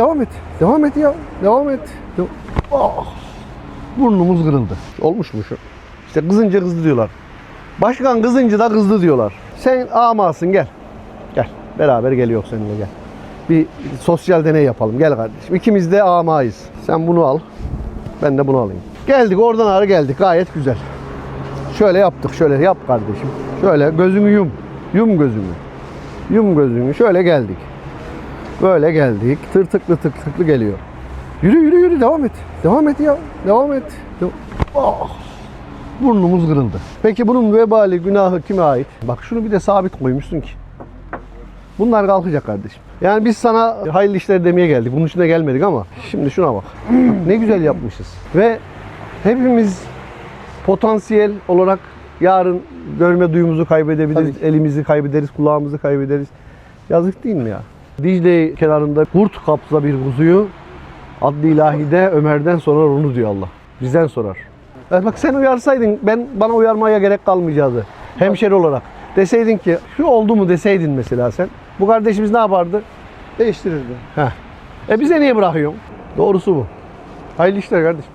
devam et. Devam et ya. Devam et. De- Ah. Burnumuz kırıldı. Olmuş mu şu? İşte kızınca kızdı diyorlar. Başkan kızınca da kızdı diyorlar. Sen amasın gel. Gel. Beraber geliyor seninle gel. Bir sosyal deney yapalım. Gel kardeşim. İkimiz de amayız. Sen bunu al. Ben de bunu alayım. Geldik oradan ağrı geldik. Gayet güzel. Şöyle yaptık. Şöyle yap kardeşim. Şöyle gözünü yum. Yum gözünü. Yum gözünü. Şöyle geldik. Böyle geldik. Tırtıklı tırtıklı geliyor. Yürü yürü yürü devam et. Devam et ya. Devam et. De- Ah! Burnumuz kırıldı. Peki bunun vebali, günahı kime ait? Bak şunu bir de sabit koymuşsun ki. Bunlar kalkacak kardeşim. Yani biz sana hayırlı işler demeye geldik. Bunun için de gelmedik ama şimdi şuna bak. ne güzel yapmışız. Ve hepimiz potansiyel olarak yarın görme duyumuzu kaybedebiliriz. Tabii. Elimizi kaybederiz, kulağımızı kaybederiz. Yazık değil mi ya? Dicle kenarında kurt kapsa bir kuzuyu adlı ilahide Ömer'den sorar onu diyor Allah. Bizden sorar. Evet, bak sen uyarsaydın ben bana uyarmaya gerek kalmayacaktı. Hemşeri olarak. Deseydin ki şu oldu mu deseydin mesela sen. Bu kardeşimiz ne yapardı? Değiştirirdi. Heh. E bize niye bırakıyorsun? Doğrusu bu. Hayırlı işler kardeşim.